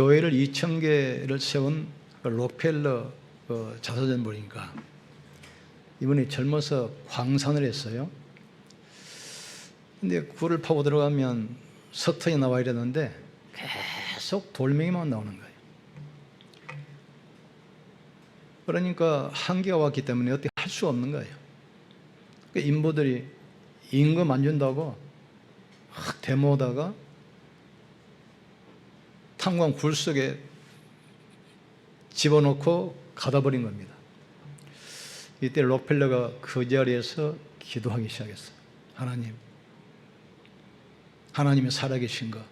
교회를 2천 개를 세운 그 록펠러 그 자서전 보니까 이분이 젊어서 광산을 했어요. 근데 굴을 파고 들어가면 석탄이 나와 이랬는데 계속 돌멩이만 나오는 거예요. 그러니까 한계가 왔기 때문에 어떻게 할 수가 없는 거예요. 그 인부들이 임금 안 준다고 확 데모하다가 탄광 굴 속에 집어넣고 가다 버린 겁니다. 이때 록펠러가 그 자리에서 기도하기 시작했어요. 하나님, 하나님이 살아계신 거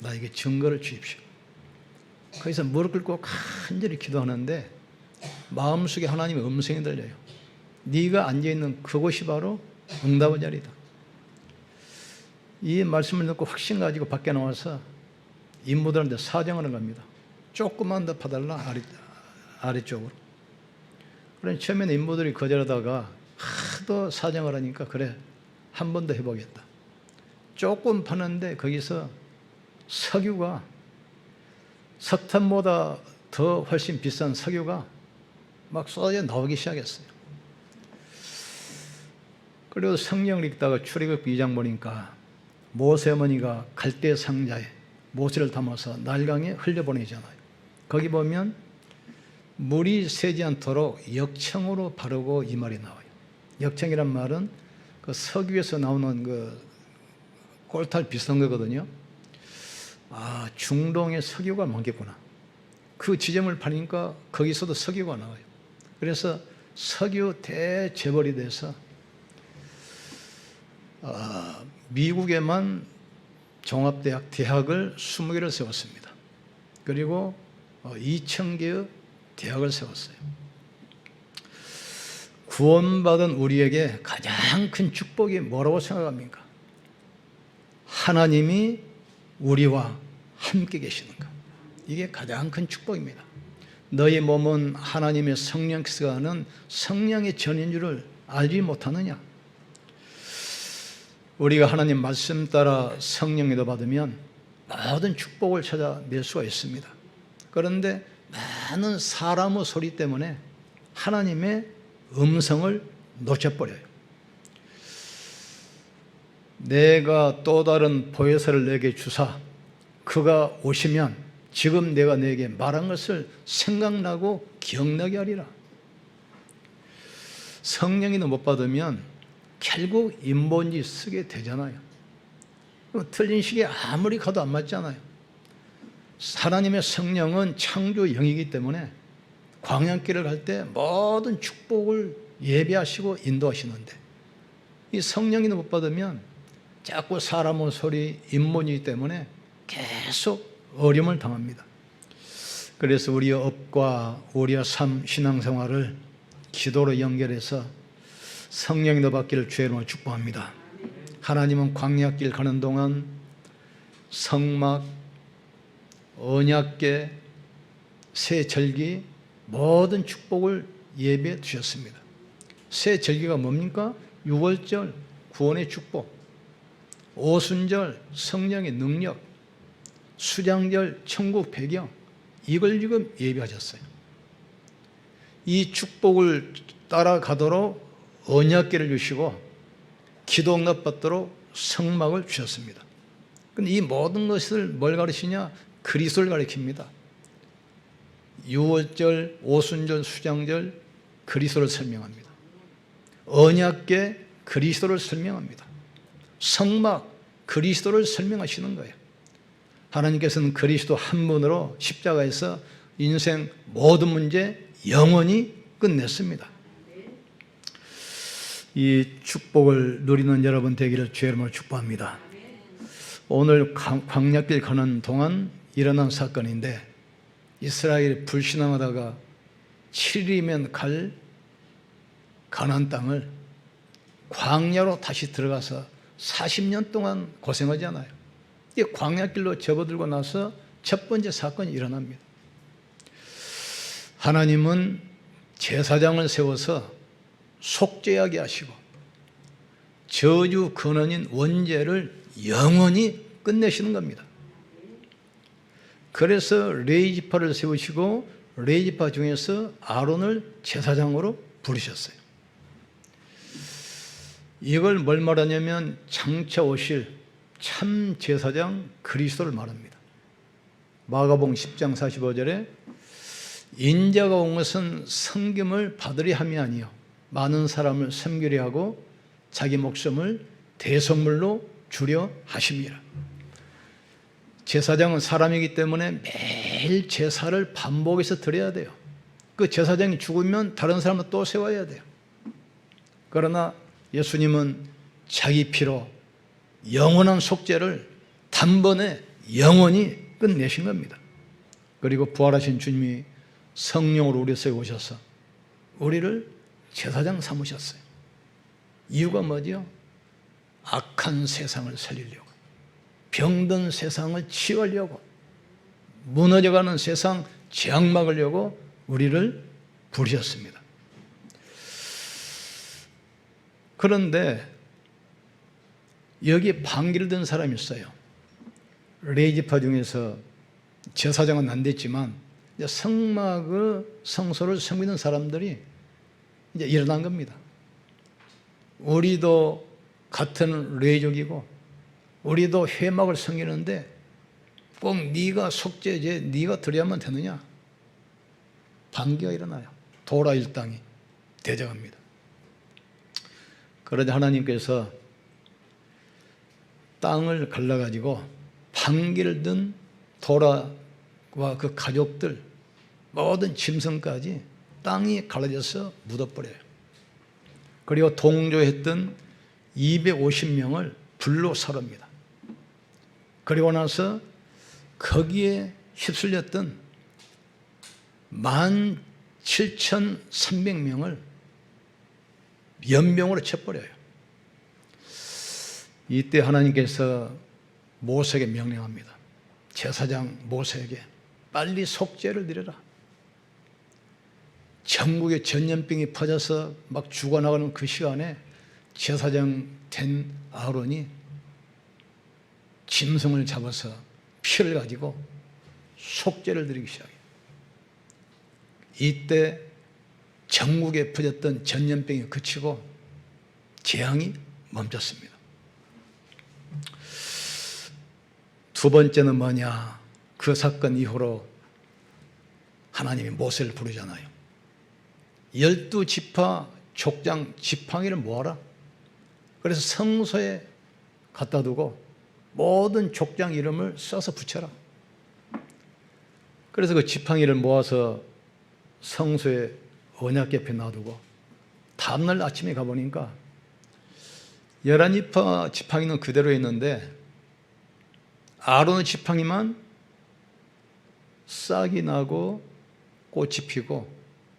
나에게 증거를 주십시오. 거기서 무릎 꿇고 간절히 기도하는데 마음속에 하나님의 음성이 들려요. 네가 앉아 있는 그곳이 바로 응답의 자리다. 이 말씀을 듣고 확신 가지고 밖에 나와서 인부들한테 사정하는 겁니다. 조금만 더 파달라 아래, 아래쪽으로. 그런 처음에는 인부들이 거절하다가 하도 사정을 하니까 그래 한 번 더 해보겠다. 조금 파는데 거기서 석유가 석탄보다 더 훨씬 비싼 석유가 막 쏟아져 나오기 시작했어요. 그리고 성경을 읽다가 출애굽 2장 보니까 모세 어머니가 갈대 상자에 모세를 담아서 날강에 흘려보내잖아요. 거기 보면 물이 새지 않도록 역청으로 바르고 이 말이 나와요. 역청이란 말은 그 석유에서 나오는 그 꼴탈 비슷한 거거든요. 아, 중동에 석유가 많겠구나. 그 지점을 파니까 거기서도 석유가 나와요. 그래서 석유 대재벌이 돼서 아, 미국에만 종합대학 대학을 20개를 세웠습니다. 그리고 2,000개의 대학을 세웠어요. 구원받은 우리에게 가장 큰 축복이 뭐라고 생각합니까? 하나님이 우리와 함께 계시는가. 이게 가장 큰 축복입니다. 너희 몸은 하나님의 성령께서 하는 성령의 전인 줄을 알지 못하느냐? 우리가 하나님 말씀 따라 성령에도 받으면 모든 축복을 찾아낼 수가 있습니다. 그런데 많은 사람의 소리 때문에 하나님의 음성을 놓쳐버려요. 내가 또 다른 보혜사를 내게 주사 그가 오시면 지금 내가 내게 말한 것을 생각나고 기억나게 하리라. 성령이도 못 받으면 결국 인본지 쓰게 되잖아요. 틀린 시계 아무리 가도 안 맞잖아요. 하나님의 성령은 창조 영이기 때문에 광양길을 갈 때 모든 축복을 예배하시고 인도하시는데 이 성령이 못 받으면 자꾸 사람의 소리 인본이기 때문에 계속 어려움을 당합니다. 그래서 우리의 업과 우리의 삶 신앙생활을 기도로 연결해서 성령이 너 받기를 이름으로 축복합니다. 하나님은 광야길 가는 동안 성막, 언약계, 새 절기 모든 축복을 예배해 주셨습니다. 새 절기가 뭡니까? 6월절 구원의 축복, 오순절 성령의 능력, 수장절 천국 배경 이걸 지금 예배하셨어요. 이 축복을 따라가도록 언약계를 주시고 기도 응답 받도록 성막을 주셨습니다. 근데 이 모든 것을 뭘 가르치냐? 그리스도를 가르칩니다. 6월절, 오순절, 수장절 그리스도를 설명합니다. 언약계 그리스도를 설명합니다. 성막 그리스도를 설명하시는 거예요. 하나님께서는 그리스도 한 분으로 십자가에서 인생 모든 문제 영원히 끝냈습니다. 이 축복을 누리는 여러분 되기를 주의 이름으로 축복합니다. 오늘 광약길 가는 동안 일어난 사건인데 이스라엘이 불신앙하다가 7일이면 갈 가나안 땅을 광야로 다시 들어가서 40년 동안 고생하잖아요. 이 광야길로 접어들고 나서 첫 번째 사건이 일어납니다. 하나님은 제사장을 세워서 속죄하게 하시고 저주 근원인 원죄를 영원히 끝내시는 겁니다. 그래서 레이지파를 세우시고 레이지파 중에서 아론을 제사장으로 부르셨어요. 이걸 뭘 말하냐면 장차 오실 참 제사장 그리스도를 말합니다. 마가봉 10장 45절에 인자가 온 것은 성김을 받으려 함이 아니요 많은 사람을 섬기려 하고 자기 목숨을 대성물로 주려 하심이라. 제사장은 사람이기 때문에 매일 제사를 반복해서 드려야 돼요. 그 제사장이 죽으면 다른 사람을 또 세워야 돼요. 그러나 예수님은 자기 피로 영원한 속죄를 단번에 영원히 끝내신 겁니다. 그리고 부활하신 주님이 성령으로 우리 오셔서 우리를 제사장 삼으셨어요. 이유가 뭐죠? 악한 세상을 살리려고, 병든 세상을 치유하려고, 무너져가는 세상 재앙 막으려고 우리를 부르셨습니다. 그런데 여기에 반기를 든 사람이 있어요. 레이지파 중에서 제사장은 안 됐지만 성막을 성소를 섬기는 사람들이 이제 일어난 겁니다. 우리도 같은 레이족이고 우리도 회막을 섬기는데 꼭 네가 속죄제 네가 드려야만 되느냐? 반기가 일어나요. 도라 일당이 대적합니다. 그러자 하나님께서 땅을 갈라가지고 반기를 든 도라와 그 가족들 모든 짐승까지 땅이 갈라져서 묻어버려요. 그리고 동조했던 250명을 불로 사릅니다. 그리고 나서 거기에 휩쓸렸던 17,300명을 연병으로 쳐버려요. 이때 하나님께서 모세에게 명령합니다. 제사장 모세에게 빨리 속죄를 드려라. 전국에 전염병이 퍼져서 막 죽어나가는 그 시간에 제사장 된 아론이 짐승을 잡아서 피를 가지고 속죄를 드리기 시작해요. 이때 전국에 퍼졌던 전염병이 그치고 재앙이 멈췄습니다. 두 번째는 뭐냐? 그 사건 이후로 하나님이 모세를 부르잖아요. 열두 지파 족장 지팡이를 모아라. 그래서 성소에 갖다 두고 모든 족장 이름을 써서 붙여라. 그래서 그 지팡이를 모아서 성소에 언약 곁에 놔두고 다음날 아침에 가보니까 열한 지파 지팡이는 그대로 있는데 아론의 지팡이만 싹이 나고 꽃이 피고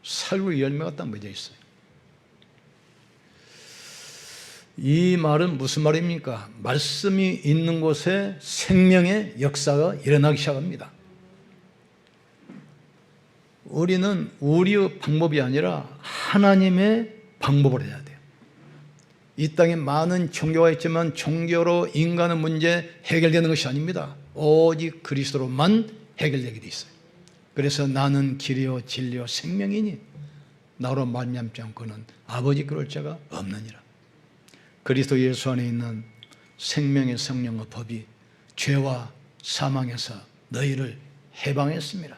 살구 열매가 딱 맺어 있어요. 이 말은 무슨 말입니까? 말씀이 있는 곳에 생명의 역사가 일어나기 시작합니다. 우리는 우리의 방법이 아니라 하나님의 방법을 해야 돼요. 이 땅에 많은 종교가 있지만 종교로 인간의 문제 해결되는 것이 아닙니다. 오직 그리스도로만 해결되게 돼 있어요. 그래서 나는 길이요 진리요 생명이니 나로 말미암지 않고는 아버지 그럴 자가 없느니라. 그리스도 예수 안에 있는 생명의 성령의 법이 죄와 사망에서 너희를 해방했습니다.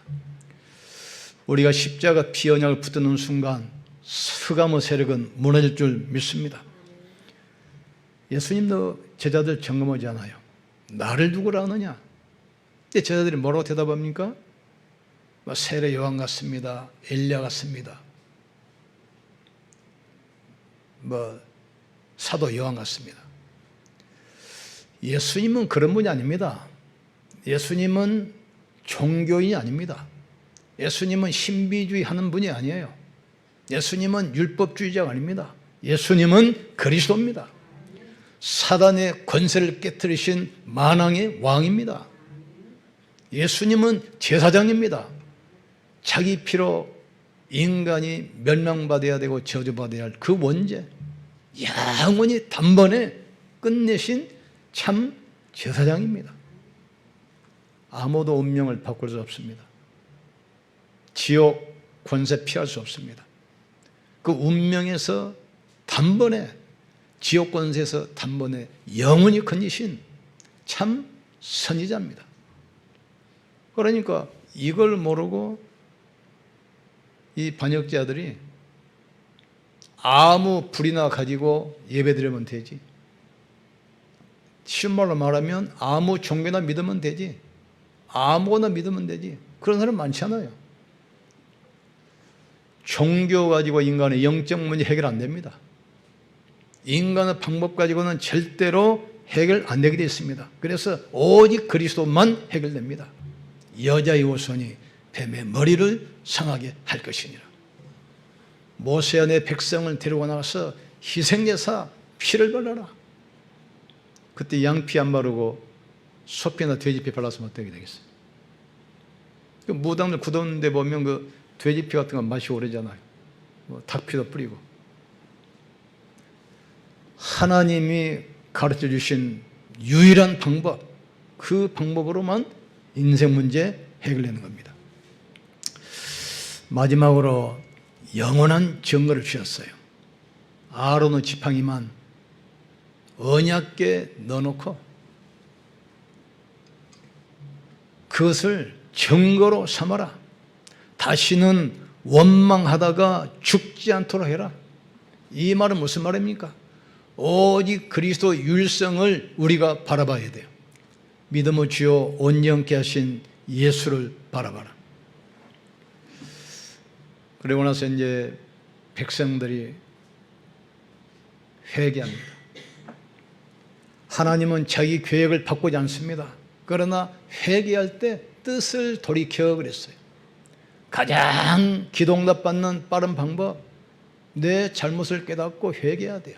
우리가 십자가 피 언약을 붙드는 순간 스가모 세력은 무너질 줄 믿습니다. 예수님도 제자들 점검하지 않아요. 나를 누구라 하느냐? 근데 제자들이 뭐라고 대답합니까? 뭐 세례 요한 같습니다. 엘리야 같습니다. 뭐 사도 요한 같습니다. 예수님은 그런 분이 아닙니다. 예수님은 종교인이 아닙니다. 예수님은 신비주의 하는 분이 아니에요. 예수님은 율법주의자가 아닙니다. 예수님은 그리스도입니다. 사단의 권세를 깨뜨리신 만왕의 왕입니다. 예수님은 제사장입니다. 자기 피로 인간이 멸망받아야 되고 저주받아야 할 그 원죄, 영원히 단번에 끝내신 참 제사장입니다. 아무도 운명을 바꿀 수 없습니다. 지옥 권세 피할 수 없습니다. 그 운명에서 단번에 지옥 권세에서 단번에 영원히 건지신 참 선지자입니다. 그러니까 이걸 모르고 이 반역자들이 아무 불이나 가지고 예배드리면 되지. 쉬운 말로 말하면 아무 종교나 믿으면 되지. 아무거나 믿으면 되지. 그런 사람 많잖아요. 종교 가지고 인간의 영적 문제 해결 안 됩니다. 인간의 방법 가지고는 절대로 해결 안 되게 되어 있습니다. 그래서 오직 그리스도만 해결됩니다. 여자의 후손이 뱀의 머리를 상하게 할 것이니라. 모세야 내 백성을 데리고 나와서 희생제사 피를 발라라. 그때 양피 안 바르고 소피나 돼지피 발랐으면 어떻게 되겠어요? 그 무당들 굳었는 데 보면 그 돼지피 같은 거 맛이 오래잖아요. 뭐 닭피도 뿌리고. 하나님이 가르쳐 주신 유일한 방법, 그 방법으로만 인생 문제 해결되는 겁니다. 마지막으로 영원한 증거를 주셨어요. 아론의 지팡이만 언약계 넣어놓고 그것을 증거로 삼아라. 다시는 원망하다가 죽지 않도록 해라. 이 말은 무슨 말입니까? 오직 그리스도 율성을 우리가 바라봐야 돼요. 믿음의 주요 온전케 하신 예수를 바라봐라. 그리고 나서 이제 백성들이 회개합니다. 하나님은 자기 계획을 바꾸지 않습니다. 그러나 회개할 때 뜻을 돌이켜 그랬어요. 가장 기동답 받는 빠른 방법, 내 잘못을 깨닫고 회개해야 돼요.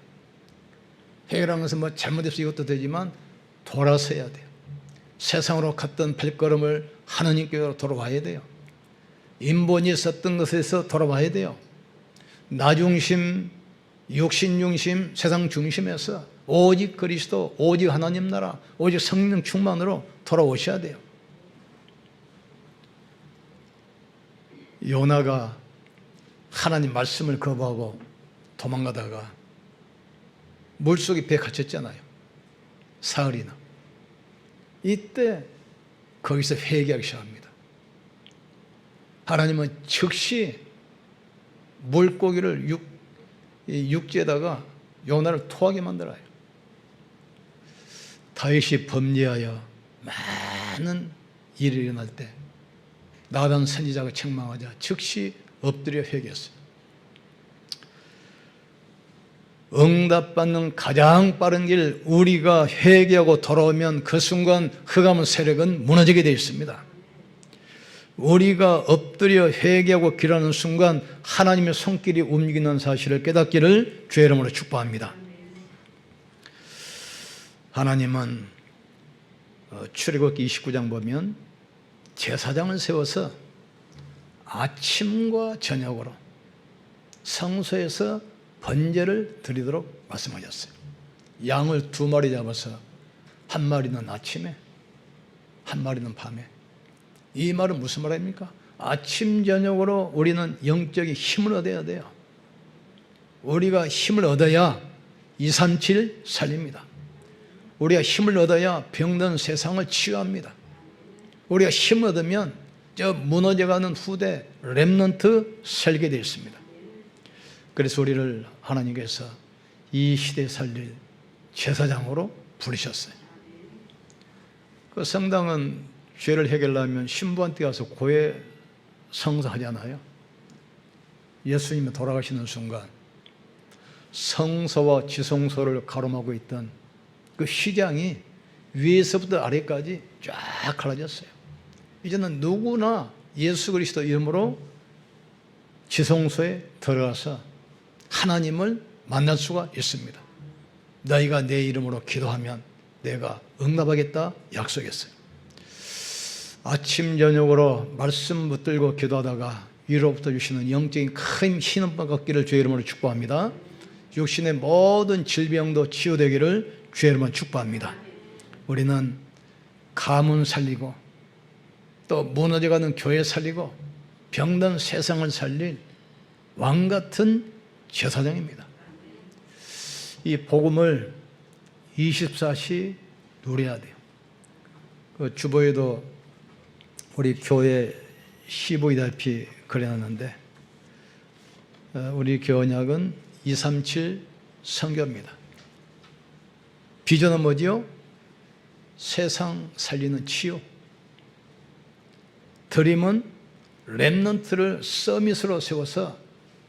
회개라는 것은 뭐 잘못해서 이것도 되지만 돌아서야 돼요. 세상으로 갔던 발걸음을 하나님께로 돌아와야 돼요. 인본이 썼던 것에서 돌아와야 돼요. 나 중심, 육신 중심, 세상 중심에서 오직 그리스도, 오직 하나님 나라, 오직 성령 충만으로 돌아오셔야 돼요. 요나가 하나님 말씀을 거부하고 도망가다가 물속에 배 갇혔잖아요. 사흘이나. 이때 거기서 회개하기 시작합니다. 하나님은 즉시 물고기를 육, 육지에다가 요나를 토하게 만들어요. 다윗이 범죄하여 많은 일이 일어날 때 나단 선지자가 책망하자 즉시 엎드려 회개했어요. 응답받는 가장 빠른 길 우리가 회개하고 돌아오면 그 순간 흑암의 세력은 무너지게 되어 있습니다. 우리가 엎드려 회개하고 기라는 순간 하나님의 손길이 움직이는 사실을 깨닫기를 주의 이름으로 축복합니다. 하나님은 어, 출애굽기 29장 보면 제사장을 세워서 아침과 저녁으로 성소에서 번제를 드리도록 말씀하셨어요. 양을 두 마리 잡아서 한 마리는 아침에 한 마리는 밤에 이 말은 무슨 말입니까? 아침 저녁으로 우리는 영적인 힘을 얻어야 돼요. 우리가 힘을 얻어야 237 살립니다. 우리가 힘을 얻어야 병든 세상을 치유합니다. 우리가 힘을 얻으면 저 무너져가는 후대 렘넌트 살게 되어 있습니다. 그래서 우리를 하나님께서 이 시대에 살릴 제사장으로 부르셨어요. 그 성당은 죄를 해결하면 신부한테 가서 고해 성사하잖아요. 예수님이 돌아가시는 순간 성소와 지성소를 가로막고 있던 그 시장이 위에서부터 아래까지 쫙 갈라졌어요. 이제는 누구나 예수 그리스도 이름으로 지성소에 들어가서 하나님을 만날 수가 있습니다. 너희가 내 이름으로 기도하면 내가 응답하겠다 약속했어요. 아침 저녁으로 말씀 붙들고 기도하다가 위로부터 주시는 영적인 큰 신음과 걷기를 주의 이름으로 축복합니다. 육신의 모든 질병도 치유되기를 주의 이름으로 축복합니다. 우리는 가문 살리고 또 무너져가는 교회 살리고 병든 세상을 살릴 왕 같은 제사장입니다. 이 복음을 24시 누려야 돼요. 그 주보에도 우리 교회 시보이달피 그려놨는데 어, 우리 교원약은 237 성교입니다. 비전은 뭐지요? 세상 살리는 치유. 드림은 랩넌트를 서밋으로 세워서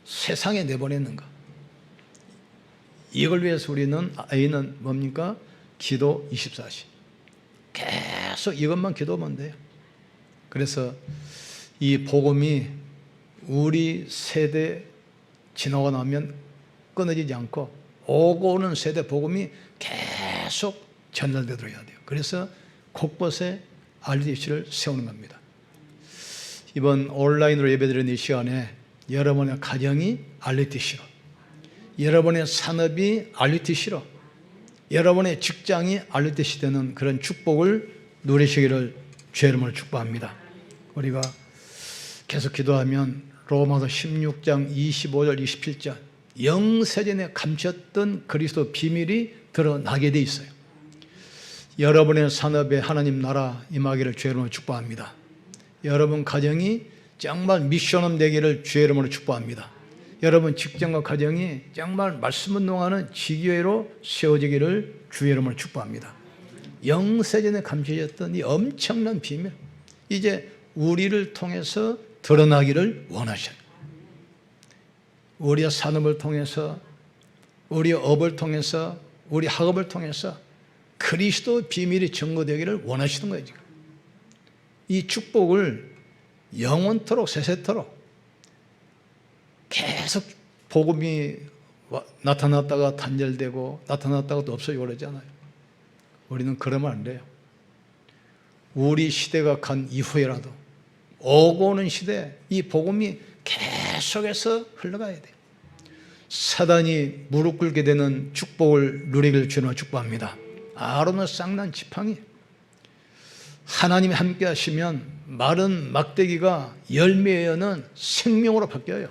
세상에 내보내는 것. 이걸 위해서 우리는 A는 뭡니까? 기도 24시. 계속 이것만 기도하면 돼요. 그래서 이 복음이 우리 세대 지나고 나면 끊어지지 않고 오고 오는 세대 복음이 계속 전달되도록 해야 돼요. 그래서 곳곳에 RDC를 세우는 겁니다. 이번 온라인으로 예배드리는 이 시간에 여러분의 가정이 RDC로, 여러분의 산업이 RDC로, 여러분의 직장이 RDC 되는 그런 축복을 누리시기를 이름으로 축복합니다. 우리가 계속 기도하면 로마서 16장 25절 27절 영세전에 감췄던 그리스도 비밀이 드러나게 돼 있어요. 여러분의 산업에 하나님 나라 임하기를 주의 이름으로 축복합니다. 여러분 가정이 정말 미션업 되기를 주의 이름으로 축복합니다. 여러분 직장과 가정이 정말 말씀 운동하는 지교회로 세워지기를 주의 이름으로 축복합니다. 영세전에 감춰졌던 이 엄청난 비밀 이제 우리를 통해서 드러나기를 원하셔요. 우리의 산업을 통해서 우리의 업을 통해서 우리 학업을 통해서 그리스도 비밀이 증거되기를 원하시는 거예요, 지금. 이 축복을 영원토록 세세토록 계속 복음이 와- 나타났다가 단절되고 나타났다가 또 없어지고 그러잖아요. 우리는 그러면 안 돼요. 우리 시대가 간 이후에라도 오고 오는 시대 이 복음이 계속해서 흘러가야 돼요. 사단이 무릎 꿇게 되는 축복을 누리길 주는 축복합니다. 아론의 쌍난 지팡이 하나님이 함께 하시면 마른 막대기가 열매에는 생명으로 바뀌어요.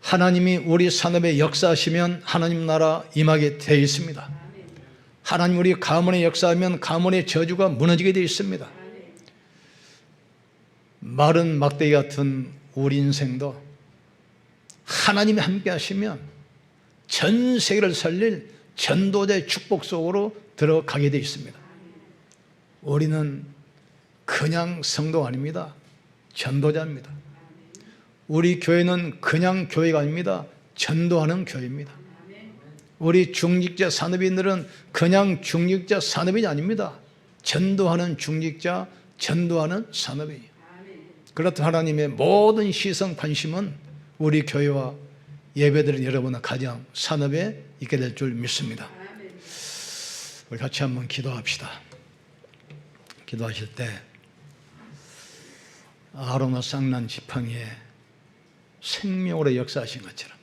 하나님이 우리 산업에 역사하시면 하나님 나라 임하게 되어 있습니다. 하나님 우리 가문에 역사하면 가문의 저주가 무너지게 되어 있습니다. 마른 막대기 같은 우리 인생도 하나님이 함께 하시면 전 세계를 살릴 전도자의 축복 속으로 들어가게 되어 있습니다. 우리는 그냥 성도 아닙니다. 전도자입니다. 우리 교회는 그냥 교회가 아닙니다. 전도하는 교회입니다. 우리 중직자 산업인들은 그냥 중직자 산업인이 아닙니다. 전도하는 중직자, 전도하는 산업인이에요. 그렇듯 하나님의 모든 시선 관심은 우리 교회와 예배드리는 여러분의 가정, 산업에 있게 될 줄 믿습니다. 우리 같이 한번 기도합시다. 기도하실 때 아로나 쌍난 지팡이에 생명으로 역사하신 것처럼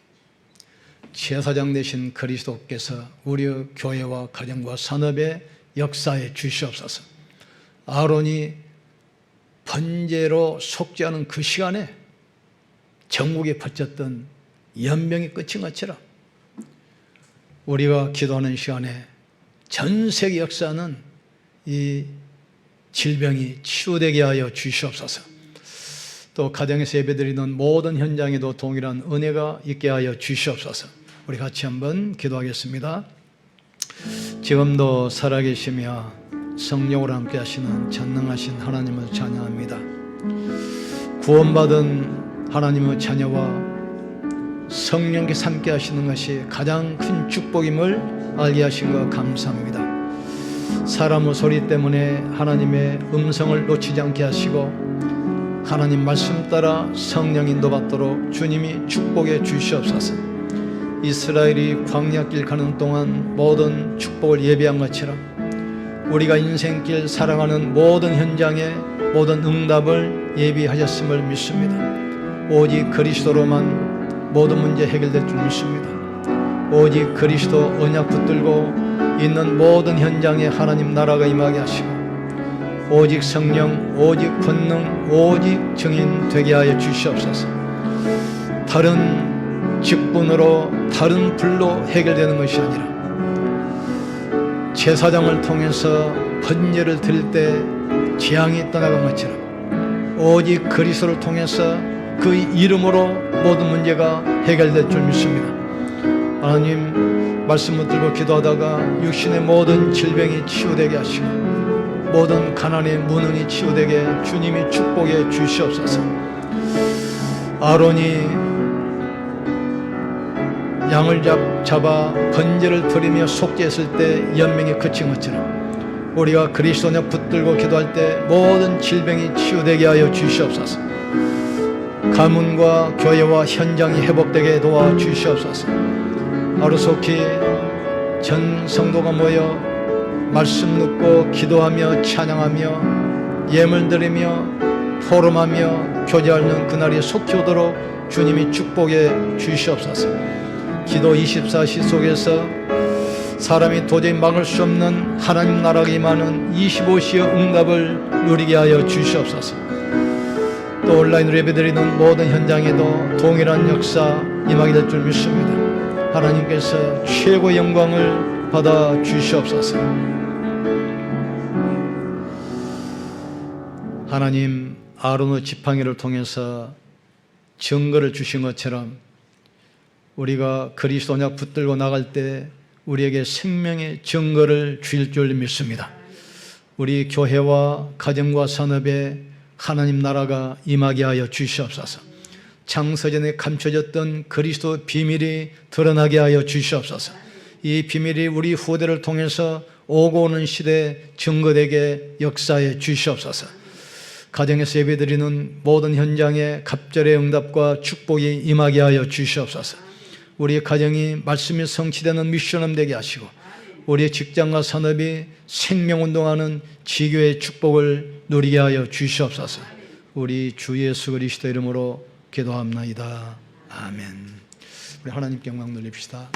제사장 되신 그리스도께서 우리 교회와 가정과 산업의 역사에 주시옵소서. 아론이 번제로 속죄하는 그 시간에 전국에 퍼졌던 연명이 끝인 것처럼 우리가 기도하는 시간에 전 세계 역사는 이 질병이 치유되게 하여 주시옵소서. 또 가정에서 예배드리는 모든 현장에도 동일한 은혜가 있게 하여 주시옵소서. 우리 같이 한번 기도하겠습니다. 지금도 살아계시며 성령으로 함께 하시는 전능하신 하나님을 찬양합니다. 구원받은 하나님의 자녀와 성령께서 함께 하시는 것이 가장 큰 축복임을 알게 하신 것 감사합니다. 사람의 소리 때문에 하나님의 음성을 놓치지 않게 하시고 하나님 말씀 따라 성령 인도받도록 주님이 축복해 주시옵소서. 이스라엘이 광야길 가는 동안 모든 축복을 예배한 것처럼 우리가 인생길 살아가는 모든 현장에 모든 응답을 예비하셨음을 믿습니다. 오직 그리스도로만 모든 문제 해결될 줄 믿습니다. 오직 그리스도 언약 붙들고 있는 모든 현장에 하나님 나라가 임하게 하시고 오직 성령, 오직 권능, 오직 증인 되게 하여 주시옵소서. 다른 직분으로 다른 불로 해결되는 것이 아니라 제사장을 통해서 번제를 드릴 때 재앙이 떠나간 것처럼 오직 그리스도를 통해서 그 이름으로 모든 문제가 해결될 줄 믿습니다. 하나님 말씀 붙들고 기도하다가 육신의 모든 질병이 치유되게 하시고 모든 가난의 무능이 치유되게 주님이 축복해 주시옵소서. 아론이 양을 잡, 잡아 번제를 드리며 속죄했을 때 연명이 그친 것처럼 우리가 그리스도냐 붙들고 기도할 때 모든 질병이 치유되게 하여 주시옵소서. 가문과 교회와 현장이 회복되게 도와 주시옵소서. 하루속히 전 성도가 모여 말씀 듣고 기도하며 찬양하며 예물 드리며 포럼하며 교제하는 그날이 속히 오도록 주님이 축복해 주시옵소서. 기도 24시 속에서 사람이 도저히 막을 수 없는 하나님 나라가 임하는 25시의 응답을 누리게 하여 주시옵소서. 또 온라인으로 예배드리는 모든 현장에도 동일한 역사 임하게 될 줄 믿습니다. 하나님께서 최고 영광을 받아 주시옵소서. 하나님 아론의 지팡이를 통해서 증거를 주신 것처럼 우리가 그리스도냐 붙들고 나갈 때 우리에게 생명의 증거를 주실 줄 믿습니다. 우리 교회와 가정과 산업에 하나님 나라가 임하게 하여 주시옵소서. 창세전에 감춰졌던 그리스도 비밀이 드러나게 하여 주시옵소서. 이 비밀이 우리 후대를 통해서 오고 오는 시대에 증거되게 역사해 주시옵소서. 가정에서 예배드리는 모든 현장에 갑절의 응답과 축복이 임하게 하여 주시옵소서. 우리의 가정이 말씀이 성취되는 미션함 되게 하시고 우리의 직장과 산업이 생명운동하는 지교의 축복을 누리게 하여 주시옵소서. 우리 주 예수 그리스도 이름으로 기도합나이다. 아멘. 우리 하나님께 영광 돌립시다.